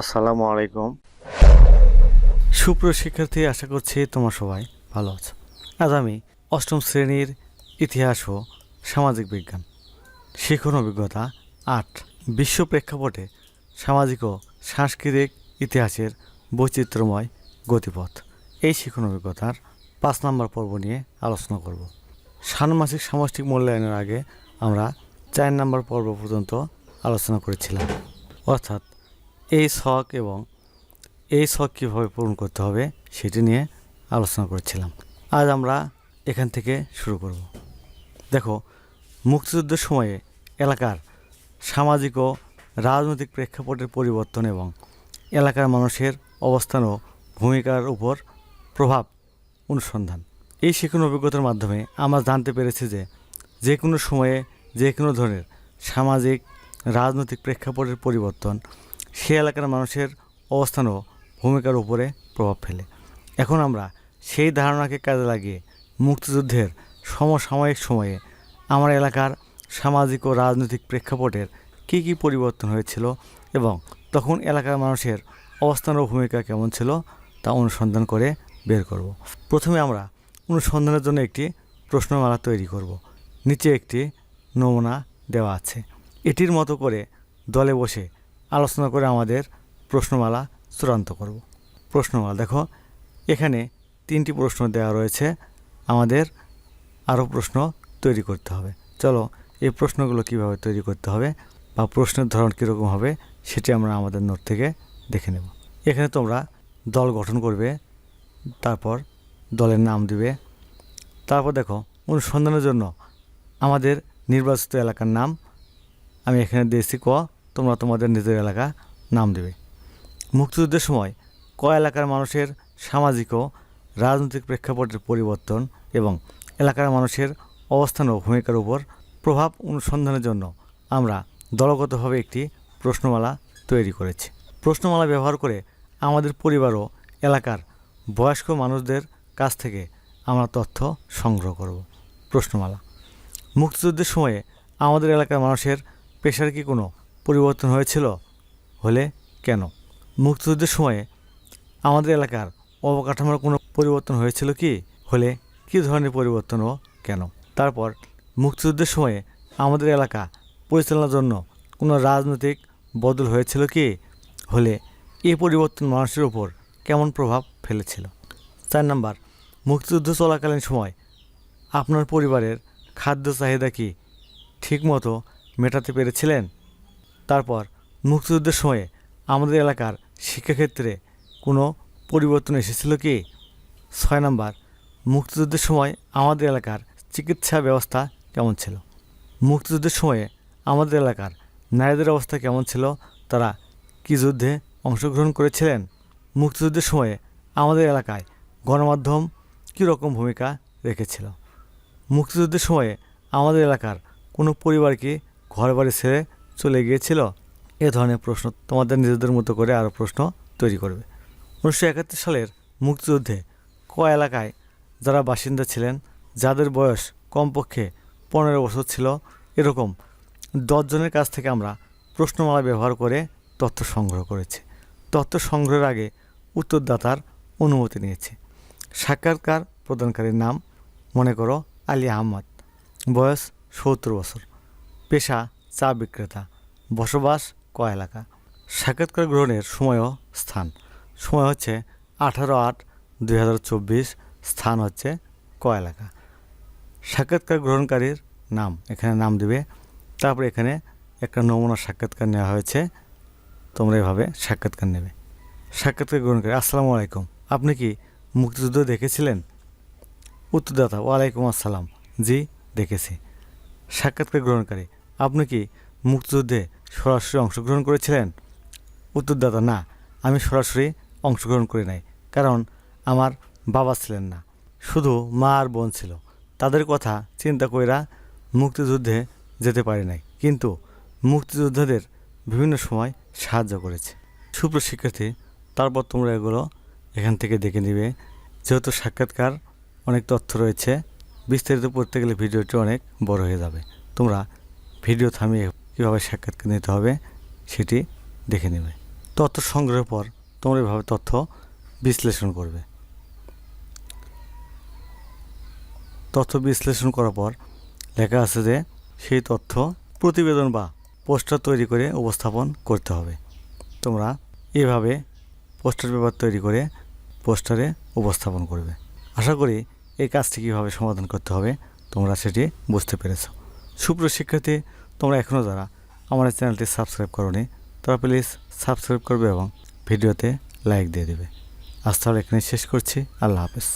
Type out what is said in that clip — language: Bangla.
আসসালামু আলাইকুম। সুপ্রিয় শিক্ষার্থী, আশা করছি তোমার সবাই ভালো আছো। আজ আমি অষ্টম শ্রেণির ইতিহাস ও সামাজিক বিজ্ঞান শিখন অভিজ্ঞতা আট বিশ্ব প্রেক্ষাপটে সামাজিক ও সাংস্কৃতিক ইতিহাসের বৈচিত্র্যময় গতিপথ। এই শিখন অভিজ্ঞতার পাঁচ নম্বর পর্ব নিয়ে আলোচনা করব। ষান্মাসিক সামষ্টিক মূল্যায়নের আগে আমরা চার নম্বর পর্ব পর্যন্ত আলোচনা করেছিলাম। অর্থাৎ এই শখ এবং এই শখ কীভাবে পূরণ করতে হবে সেটি নিয়ে আলোচনা করেছিলাম। আজ আমরা এখান থেকে শুরু করব। দেখো, মুক্তিযুদ্ধের সময়ে এলাকার সামাজিক ও রাজনৈতিক প্রেক্ষাপটের পরিবর্তন এবং এলাকার মানুষের অবস্থান ও ভূমিকার উপর প্রভাব অনুসন্ধান। এই শিক্ষণ অভিজ্ঞতার মাধ্যমে আমরা জানতে পেরেছি যে যে কোনো সময়ে যে কোনো ধরনের সামাজিক, রাজনৈতিক প্রেক্ষাপটের পরিবর্তন সে এলাকার মানুষের অবস্থান ও ভূমিকার উপরে প্রভাব ফেলে। এখন আমরা সেই ধারণাকে কাজে লাগিয়ে মুক্তিযুদ্ধের সমসাময়িক সময়ে আমার এলাকার সামাজিক ও রাজনৈতিক প্রেক্ষাপটের কী কী পরিবর্তন হয়েছিল এবং তখন এলাকার মানুষের অবস্থান ও ভূমিকা কেমন ছিল তা অনুসন্ধান করে বের করব। প্রথমে আমরা অনুসন্ধানের জন্য একটি প্রশ্নমালা তৈরি করব। নিচে একটি নমুনা দেওয়া আছে। এটির মতো করে দলে বসে আলোচনা করে আমাদের প্রশ্নমালা চূড়ান্ত করব। প্রশ্নমালা, দেখো, এখানে তিনটি প্রশ্ন দেওয়া রয়েছে। আমাদের আরও প্রশ্ন তৈরি করতে হবে। চলো, এই প্রশ্নগুলো কীভাবে তৈরি করতে হবে বা প্রশ্নের ধরন কীরকম হবে সেটি আমরা আমাদের নোট থেকে দেখে নেব। এখানে তোমরা দল গঠন করবে, তারপর দলের নাম দিবে। তারপর দেখো, অনুসন্ধানের জন্য আমাদের নির্বাচিত এলাকার নাম আমি এখানে দিয়েছি ক। তোমরা তোমাদের নিজের এলাকা নাম দেবে। মুক্তিযুদ্ধের সময় ক এলাকার মানুষের সামাজিক ও রাজনৈতিক প্রেক্ষাপটের পরিবর্তন এবং এলাকার মানুষের অবস্থান ও ভূমিকার উপর প্রভাব অনুসন্ধানের জন্য আমরা দলগতভাবে একটি প্রশ্নমালা তৈরি করেছি। প্রশ্নমালা ব্যবহার করে আমাদের পরিবার ও এলাকার বয়স্ক মানুষদের কাছ থেকে আমরা তথ্য সংগ্রহ করব। প্রশ্নমালা। মুক্তিযুদ্ধের সময়ে আমাদের এলাকার মানুষের পেশার কি কোনো পরিবর্তন হয়েছিল? হলে কেন? মুক্তিযুদ্ধের সময়ে আমাদের এলাকার অবকাঠামোর কোনো পরিবর্তন হয়েছিল কি? হলে কী ধরনের পরিবর্তন ও কেন? তারপর মুক্তিযুদ্ধের সময়ে আমাদের এলাকা পরিচালনার জন্য কোনো রাজনৈতিক বদল হয়েছিল কি? হলে এ পরিবর্তন মানুষের উপর কেমন প্রভাব ফেলেছিল? চার নাম্বার, মুক্তিযুদ্ধ চলাকালীন সময় আপনার পরিবারের খাদ্য চাহিদা কি ঠিকমতো মেটাতে পেরেছিলেন? তারপর মুক্তিযুদ্ধের সময়ে আমাদের এলাকার শিক্ষাক্ষেত্রে কোনো পরিবর্তন এসেছিল কি? ছয় নম্বর, মুক্তিযুদ্ধের সময় আমাদের এলাকার চিকিৎসা ব্যবস্থা কেমন ছিল? মুক্তিযুদ্ধের সময়ে আমাদের এলাকার নারীদের অবস্থা কেমন ছিল? তারা কি যুদ্ধে অংশগ্রহণ করেছিলেন? মুক্তিযুদ্ধের সময়ে আমাদের এলাকায় গণমাধ্যম কী রকম ভূমিকা রেখেছিল? মুক্তিযুদ্ধের সময়ে আমাদের এলাকার কোনো পরিবারকে ঘর বাড়ি ছেড়ে চলে গিয়েছিল, এ ধরনের প্রশ্ন, তোমাদের নিজেদের মতো করে আরও প্রশ্ন তৈরি করবে। উনিশশো একাত্তর সালের মুক্তিযুদ্ধে ক এলাকায় যারা বাসিন্দা ছিলেন, যাদের বয়স কমপক্ষে পনেরো বছর ছিল, এরকম দশজনের কাছ থেকে আমরা প্রশ্নমালা ব্যবহার করে তথ্য সংগ্রহ করেছি। তথ্য সংগ্রহের আগে উত্তরদাতার অনুমতি নিয়েছি। সাক্ষাৎকার প্রদানকারীর নাম মনে করো আলী আহমদ, বয়স সত্তর বছর। পেশা চা বিক্রেতা, বসবাস ক এলাকা? সাক্ষাৎকার গ্রহণের সময় স্থান। সময় হচ্ছে আঠারো আট দুই স্থান হচ্ছে ক এলাকা? সাক্ষাৎকার গ্রহণকারীর নাম, এখানে নাম দিবে। তারপর এখানে একটা নমুনা সাক্ষাৎকার নেওয়া হয়েছে। তোমরা এভাবে সাক্ষাৎকার নেবে। সাক্ষাৎকার গ্রহণকারী, আসসালামু আলাইকুম। আপনি কি মুক্তিযুদ্ধ দেখেছিলেন? উত্তরদাতা, ওয়ালাইকুম আসসালাম। জি, দেখেছি। সাক্ষাৎকার গ্রহণকারী আপনি কি মুক্তিযুদ্ধে সরাসরি অংশগ্রহণ করেছিলেন? উত্তরদাতা, না, আমি সরাসরি অংশগ্রহণ করি নাই, কারণ আমার বাবা ছিলেন না। শুধু মা আর বোন ছিল। তাদের কথা চিন্তা কইরা মুক্তিযুদ্ধে যেতে পারি নাই, কিন্তু মুক্তিযোদ্ধাদের বিভিন্ন সময় সাহায্য করেছে। সুপ্র শিক্ষার্থী তারপর তোমরা এগুলো এখান থেকে দেখে নিবে। যেহেতু সাক্ষাৎকার অনেক তথ্য রয়েছে, বিস্তারিত পড়তে গেলে ভিডিওটি অনেক বড় হয়ে যাবে। তোমরা ভিডিও থামিয়ে কীভাবে সাক্ষাৎকার নিতে হবে সেটি দেখে নেবে। তথ্য সংগ্রহের পর তোমরা এভাবে তথ্য বিশ্লেষণ করবে। তথ্য বিশ্লেষণ করার পর লেখা আছে যে সেই তথ্য প্রতিবেদন বা পোস্টার তৈরি করে উপস্থাপন করতে হবে। তোমরা এভাবে পোস্টার পেপার তৈরি করে পোস্টারে উপস্থাপন করবে। আশা করি এই কাজটি কীভাবে সমাধান করতে হবে তোমরা সেটি বুঝতে পেরেছ। সুপ্রিয় শিক্ষার্থী, তোমরা এখনও যারা আমার চ্যানেলটি সাবস্ক্রাইব করোনি, তারা প্লিজ সাবস্ক্রাইব করবে এবং ভিডিওতে লাইক দিয়ে দেবে। আজ তাহলে এখানে শেষ করছি। আল্লাহ হাফেজ।